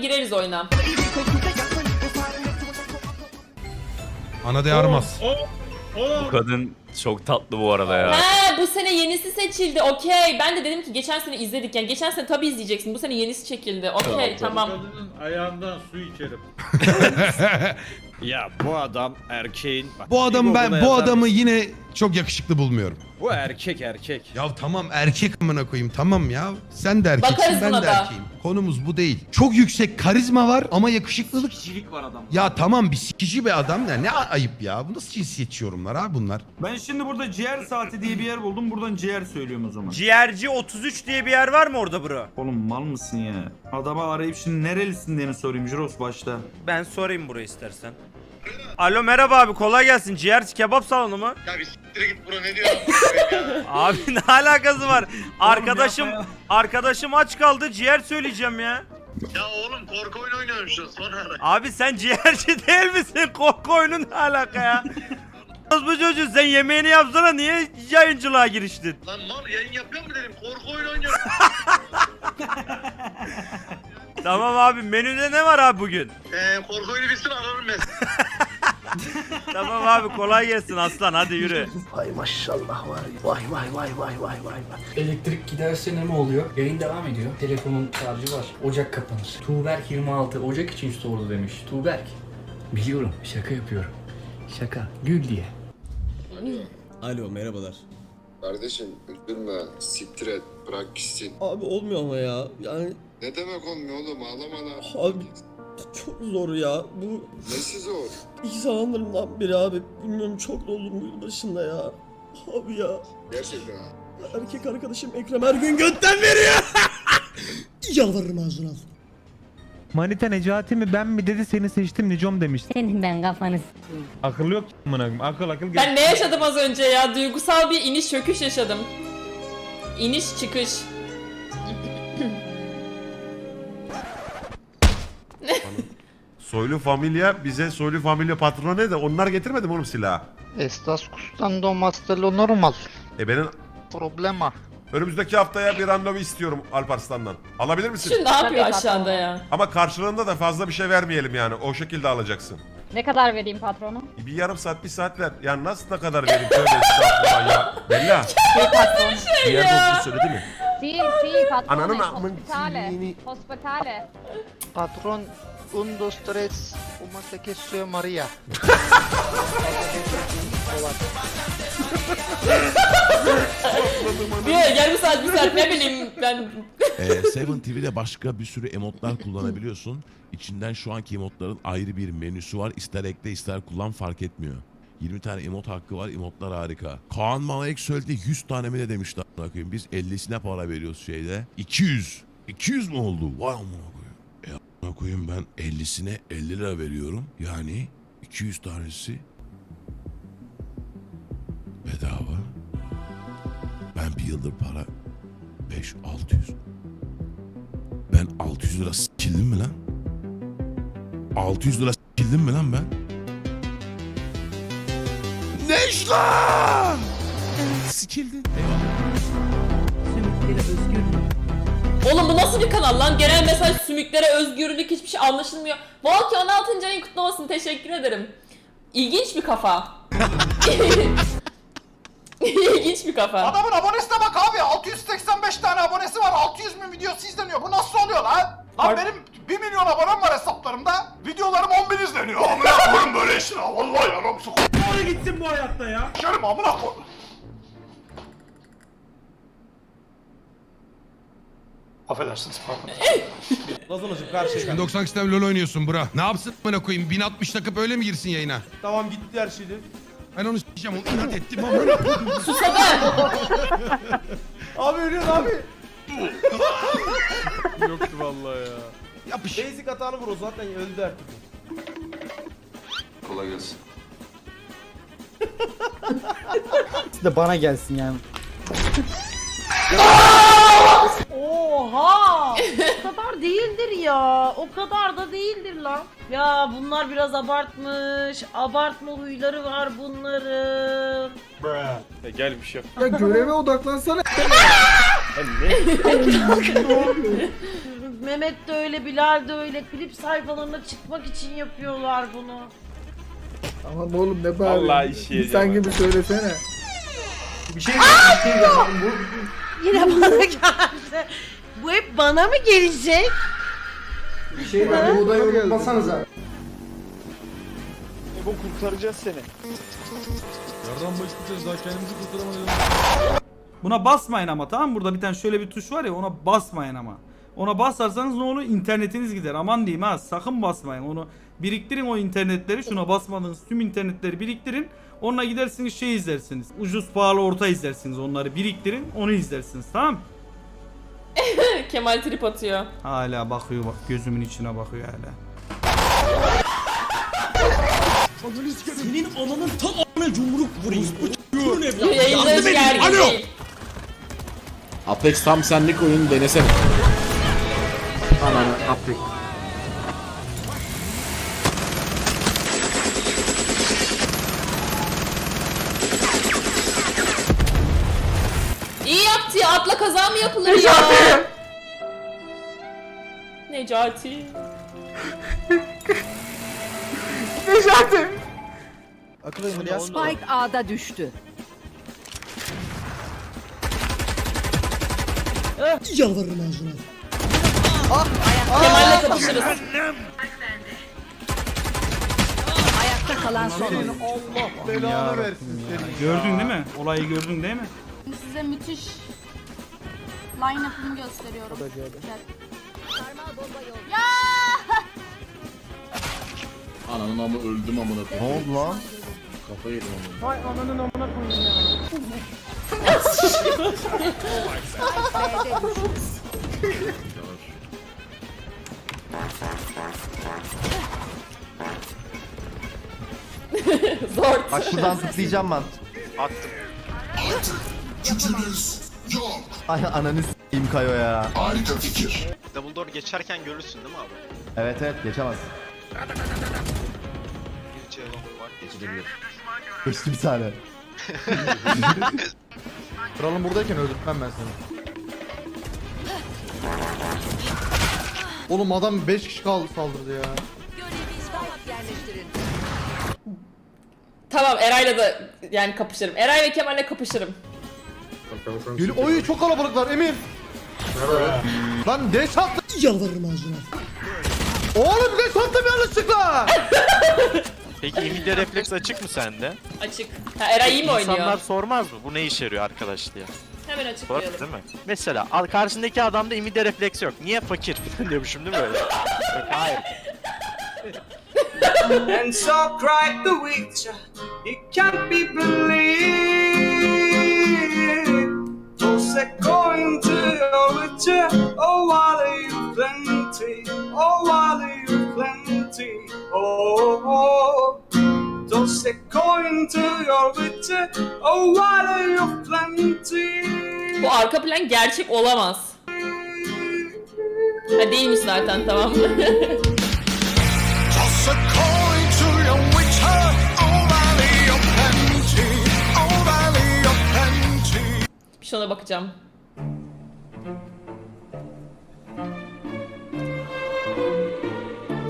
gireriz oyuna. Ana de Bu kadın çok tatlı bu arada ya. Ha bu sene yenisi seçildi. Okey. Ben de dedim ki geçen sene izledik. Yani geçen sene tabii izleyeceksin. Bu sene yenisi çekildi. Okey tamam. kadının ayağından su içerim. Ya bu adam erkeğin... Bak, Bu adam ben Google'a bu yazar adamı yine çok yakışıklı bulmuyorum. Bu erkek erkek. Ya tamam erkek amına koyayım tamam ya. Sen de erkeksin Bakarız ben buna de da. erkeğim. Konumuz bu değil. Çok yüksek karizma var ama yakışıklılık. Kişilik var adam. Ya tamam bir sikici bir adam da ne ayıp ya. Bu nasıl cinsiyetçi yorumlar abi bunlar? Ben şimdi burada ciğer saati diye bir yer buldum. Buradan ciğer söylüyorum o zaman. Ciğerci 33 diye bir yer var mı orada bro? Oğlum mal mısın ya? Adama arayıp şimdi nerelisin diye sorayım Jiros başta. Ben sorayım buraya istersen. Alo merhaba abi kolay gelsin. Ciğerci kebap salonu mu? Ya bir siktir git bura ne diyorsun? Abi ne alakası var? Arkadaşım yapma arkadaşım aç kaldı. Ciğer söyleyeceğim ya. ya oğlum korku oyunu oynuyorum şu an sonra ara. Abi sen ciğerci değil misin? Korku oyunu ne alaka ya? bu çocuğu sen yemeğini yapsana niye yayıncılığa giriştin? Lan mal yayın yapıyor mu dedim korku oyunu oynuyorum. Tamam abi menüde ne var abi bugün? Eee korku oyunu bitsin ararım ben. Tamam abi kolay gelsin aslan hadi yürü. Elektrik giderse ne mi oluyor? Yayın devam ediyor. Telefonun şarjı var. Ocak kapanır. Tuğberk 26 Ocak için sordu demiş. Tuğberk. Biliyorum şaka yapıyorum. Şaka. Gül diye. Alo merhabalar. Kardeşim üzülme siktir et bırak gitsin. Abi olmuyor ama ya. Yani Ne demek olmuyor oğlum ağlama lan. abi çok zor ya. Bu Nesi zor? iki zamanlarından beri abi. Bilmiyorum çok doldum bu yıl başında ya. Abi ya. Gerçekten ha. Erkek arkadaşım Ekrem her gün götten veriyor. Yalvarırım ağzına al. Manita Necati mi ben mi dedi seni seçtim Nicom demiş. Senin ben kafanı Akıl yok ki amına koyayım. Akıl akıl gel. Ben ne yaşadım az önce ya? Duygusal bir iniş çöküş yaşadım. İniş çıkış. Soylu familya bize soylu familya patronu ne de onlar getirmedi mi oğlum silahı? Estas custando lo normal. E benim Problema. önümüzdeki haftaya bir randevu istiyorum Alparslan'dan. Alabilir misin? Şu ne yapıyor Tabii, aşağıda ya? Ama karşılığında da fazla bir şey vermeyelim yani. O şekilde alacaksın. Ne kadar vereyim patronu? Bir yarım saat, bir saat ver. Ya nasıl ne kadar vereyim? Tövbe estağfurullah ya. Bella. Bir patron. Diğer dostum söyledi mi? Si, si, patron. Ananın amın Hospitale. Hospitale. Patron un dos tres umate que Maria. Bir yarım saat bir saat ne bileyim ben. Ee, Seven TV'de başka bir sürü emotlar kullanabiliyorsun. İçinden şu anki emotların ayrı bir menüsü var. İster ekle ister kullan fark etmiyor. 20 tane emot hakkı var. Emotlar harika. Kaan bana ek söyledi 100 tane mi ne demişler. amına koyayım. Biz 50'sine para veriyoruz şeyde. 200. 200 mu oldu? Vay amına koyayım. E amına koyayım ben 50'sine 50 lira veriyorum. Yani 200 tanesi bedava. Ben bir yıldır para 5 600. Ben 600 lira sikildim mi lan? 600 lira sikildim mi lan ben? Ne iş lan? Sikildin. Oğlum bu nasıl bir kanal lan? Genel mesaj sümüklere özgürlük hiçbir şey anlaşılmıyor. Volki 16. ayın kutlu olsun. Teşekkür ederim. İlginç bir kafa. İlginç bir kafa. Adamın abonesine bak abi 685 tane abonesi var 600 bin videosu izleniyor bu nasıl oluyor lan? Lan benim 1 milyon abonem var hesaplarımda videolarım 10 bin izleniyor amına koyayım böyle işin ha vallahi yaram sıkı. Nereye gitsin bu hayatta ya? Şerim amına koy. Affedersiniz pardon. Lazanacım karşıya Şimdi 90 sistem LoL oynuyorsun bura. Ne yapsın amına koyayım? 1060 takıp öyle mi girsin yayına? Tamam gitti her şeydi. Ben onu s**eceğim onu inat ettim koyayım. Susadı. Abi ölüyor abi. Yoktu vallahi ya. Yapış. Basic hatalı vur o zaten öldü artık. Kolay gelsin. de bana gelsin yani. Oha! o kadar değildir ya. O kadar da değildir lan. Ya bunlar biraz abartmış. Abartma huyları var bunların. E, gel bir şey yap. Ya göreve odaklansana. Mehmet de öyle, Bilal de öyle. Klip sayfalarına çıkmak için yapıyorlar bunu. Tamam oğlum ne Vallahi işi yiyeceğim Sen ben. gibi söylesene. Bir şey bir şey yapalım bu. Yine bana geldi. Bu hep bana mı gelecek? Bir şey var. Bu odayı unutmasanıza. Bu kurtaracağız seni. Buna basmayın ama tamam mı? Burada bir tane şöyle bir tuş var ya ona basmayın ama. Ona basarsanız ne olur? İnternetiniz gider. Aman diyeyim ha sakın basmayın. Onu biriktirin o internetleri. Şuna basmadığınız tüm internetleri biriktirin. Onunla gidersiniz şey izlersiniz. Ucuz pahalı orta izlersiniz. Onları biriktirin. Onu izlersiniz tamam mı? Kemal trip atıyor. Hala bakıyor bak gözümün içine bakıyor hala. Senin ananın tam ana yumruk vurayım. Bu evladım. Yayınları gergin Alo. değil. Apex tam senlik oyun denesene. Ananı Apex. Yapılır ya? Necati. Spike A'da düştü. Yalvarırım ağzına. Kemal'le kapışırız. Ayakta kalan son oyuncu. Belanı versin seni. Gördün değil mi? Olayı gördün değil mi? Size müthiş line-up'ımı gösteriyorum. Ananın ama öldüm amına koyayım. Ne oldu lan? Kafayı yedim amına. Zor. Bak buradan zıplayacağım ben. Attım. Ay ananı s**eyim Kayo ya. Dumbledore geçerken görürsün değil mi abi? Evet evet geçemez. Bir var. Geçebilir. Geçti bir tane. Kralım buradayken öldürtmem ben seni. Oğlum adam 5 kişi kaldı saldırdı ya. Tamam Eray'la da yani kapışırım. Eray ve Kemal'le kapışırım. Gül oy çok kalabalıklar Emir. Lan deş attı. Yalvarırım ağzına. Oğlum deş attım yanlışlıkla. Peki imide refleks açık mı sende? Açık. Ha Eray iyi mi oynuyor? İnsanlar sormaz mı? Bu ne işe yarıyor arkadaş diye. Hemen Var açıklayalım. değil mi? Mesela al karşındaki adamda imide refleks yok. Niye fakir diyormuşum değil mi öyle? Yok, hayır. And so cried the witcher, it can't be believed. Toss a coin to your witcher, oh while you plenty, oh while you plenty, oh. oh. Toss a coin to your witcher, oh while you plenty. Bu arka plan gerçek olamaz. Ha değilmiş zaten tamam. Bir şuna bakacağım.